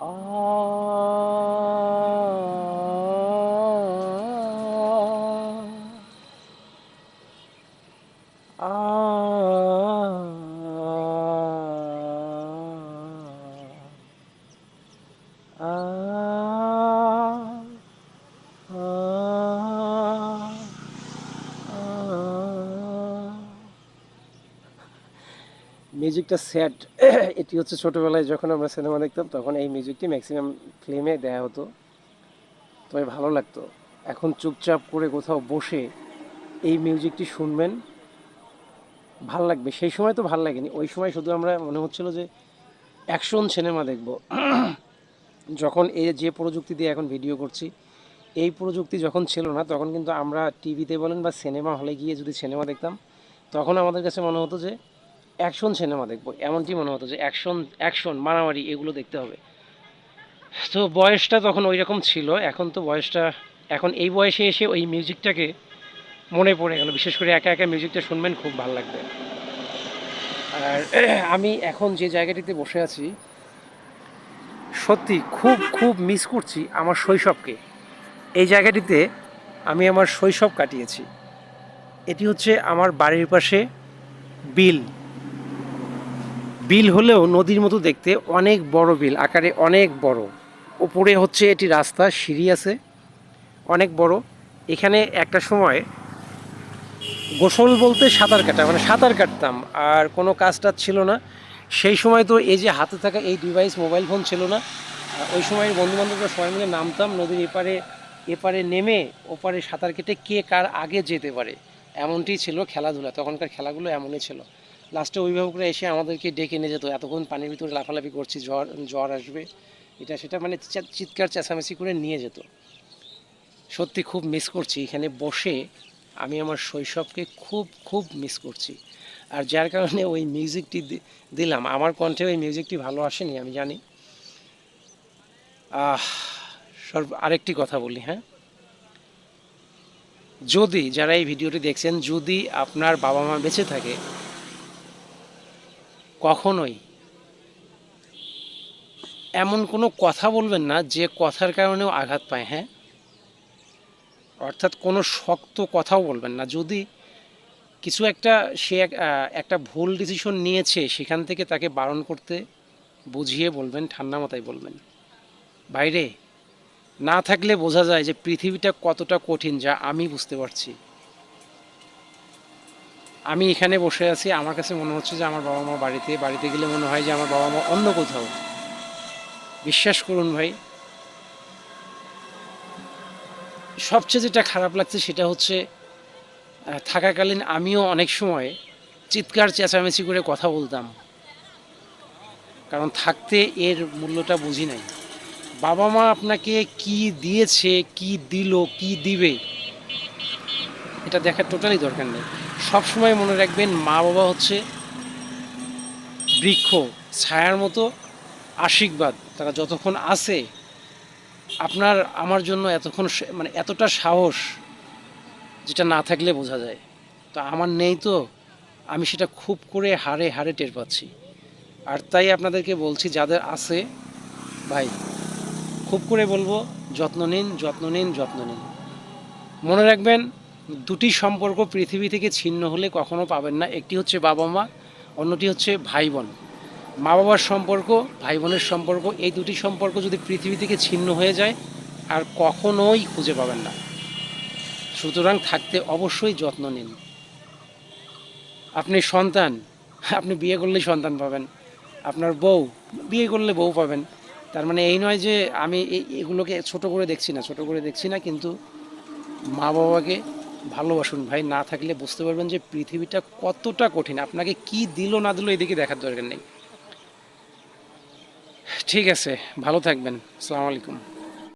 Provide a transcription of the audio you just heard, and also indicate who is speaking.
Speaker 1: Ah. ah. ah. ah. মিউজিকটা sad. এটি হচ্ছে ছোটোবেলায় যখন আমরা সিনেমা দেখতাম, তখন এই মিউজিকটি ম্যাক্সিমাম ফিল্মে দেয়া হতো। তবে ভালো লাগতো। এখন চুপচাপ করে কোথাও বসে এই মিউজিকটি শুনবেন, ভালো লাগবে। সেই সময় তো ভালো লাগেনি। ওই সময় শুধু আমরা মনে হচ্ছিল যে অ্যাকশন সিনেমা দেখব। যখন এই যে প্রযুক্তি দিয়ে এখন ভিডিও করছি, এই প্রযুক্তি যখন ছিল না, তখন কিন্তু আমরা টিভিতে বলেন বা সিনেমা হলে গিয়ে যদি সিনেমা দেখতাম, তখন আমাদের কাছে মনে হতো যে অ্যাকশন সিনেমা দেখব। এমনটি মনে হতো যে অ্যাকশন অ্যাকশন মারামারি, এগুলো দেখতে হবে। তো বয়সটা তখন ওই রকম ছিল। এখন তো বয়সটা, এখন এই বয়সে এসে ওই মিউজিকটাকে মনে পড়ে গেল। বিশেষ করে একা একা মিউজিকটা শুনবেন, খুব ভালো লাগবে। আর আমি এখন যে জায়গাটিতে বসে আছি, সত্যি খুব খুব মিস করছি আমার শৈশবকে। এই জায়গাটিতে আমি আমার শৈশব কাটিয়েছি। এটি হচ্ছে আমার বাড়ির পাশে বিল। বিল হলেও নদীর মতো দেখতে অনেক বড় বিল, আকারে অনেক বড়। উপরে হচ্ছে এটি রাস্তা, সিঁড়ি আছে, অনেক বড়। এখানে একটা সময় গোসল বলতে সাঁতার কাটা মানে সাঁতার কাটতাম, আর কোনো কাজ টাজ ছিল না। সেই সময় তো এই যে হাতে থাকা এই ডিভাইস মোবাইল ফোন ছিল না। ওই সময় বন্ধু বান্ধবরা সবাই মিলে নামতাম, নদীর এপারে এপারে নেমে ওপারে সাঁতার কেটে কে কার আগে যেতে পারে। এমনটি ছিল খেলাধুলা, তখনকার খেলাগুলো এমনই ছিল। লাস্টে অভিভাবকরা এসে আমাদেরকে ডেকে নিয়ে যেত, এতক্ষণ পানির ভিতরে লাফালাফি করছি জ্বর জ্বর আসবে। এটা সেটা মানে চিৎকার, চেঁচামেচি করে নিয়ে যেত। সত্যি খুব মিস করছি। এখানে বসে আমি আমার শৈশবকে খুব খুব মিস করছি। আর যার কারণে ওই মিউজিকটি দিলাম। আমার কণ্ঠে ওই মিউজিকটি ভালো আসেনি, আমি জানি। সর্ব, আরেকটি কথা বলি হ্যাঁ? যদি যারা এই ভিডিওটি দেখছেন, যদি আপনার বাবা মা বেঁচে থাকে কখনোই। এমন কোনো কথা বলবেন না যে কথার কারণেও আঘাত পায় হ্যাঁ? অর্থাৎ কোনো শক্ত কথাও বলবেন না। যদি কিছু একটা সে এক- একটা ভুল ডিসিশন নিয়েছে, সেখান থেকে তাকে বারণ করতে বুঝিয়ে বলবেন, ঠান্ডা মাথায় বলবেন। বাইরে না থাকলে বোঝা যায় যে পৃথিবীটা কতটা কঠিন যা আমি বুঝতে পারছি। আমি এখানে বসে আছি, আমার কাছে মনে হচ্ছে যে আমার বাবা মা বাড়িতে বাড়িতে গেলে মনে হয় যে আমার বাবা মা অন্য কোথাও। বিশ্বাস করুন ভাই, সবচেয়ে যেটা খারাপ লাগছে সেটা হচ্ছে থাকাকালীন আমিও অনেক সময় চিৎকার, চেঁচামেচি করে কথা বলতাম। কারণ থাকতে এর মূল্যটা বুঝি নাই। বাবা মা আপনাকে কি দিয়েছে, কি দিল, কি দিবে, এটা দেখার টোটালি দরকার নেই। সব সময় মনে রাখবেন মা বাবা হচ্ছে বৃক্ষ, ছায়ার মতো আশীর্বাদ। তারা যতক্ষণ আছে, আপনার, আমার জন্য এতক্ষণ মানে এতটা সাহস যেটা না থাকলে বোঝা যায়। তো আমার নেই তো, আমি সেটা খুব করে হারে হারে টের পাচ্ছি। আর তাই আপনাদেরকে বলছি, যাদের আছে, ভাই, খুব করে বলব, যত্ন নিন যত্ন নিন যত্ন নিন। মনে রাখবেন দুটি সম্পর্ক পৃথিবী থেকে ছিন্ন হলে কখনো পাবেন না। একটি হচ্ছে বাবা মা, অন্যটি হচ্ছে ভাই বোন। মা বাবার সম্পর্ক, ভাই বোনের সম্পর্ক, এই দুটি সম্পর্ক যদি পৃথিবী থেকে ছিন্ন হয়ে যায়, আর কখনোই খুঁজে পাবেন না। সুতরাং থাকতে অবশ্যই যত্ন নিন। আপনি সন্তান, আপনি বিয়ে করলেই সন্তান পাবেন। আপনার বউ, বিয়ে করলে বউ পাবেন। তার মানে এই নয় যে আমি এগুলোকে ছোট করে দেখছি না, ছোট করে দেখছি না, কিন্তু মা বাবাকে ভালোবাসুন। ভাই, না থাকলে বুঝতে পারবেন যে পৃথিবীটা কতটা কঠিন। আপনাকে কি দিল, না দিল, এদিকে দেখার দরকার নেই। ঠিক আছে, ভালো থাকবেন। আসসালামু আলাইকুম।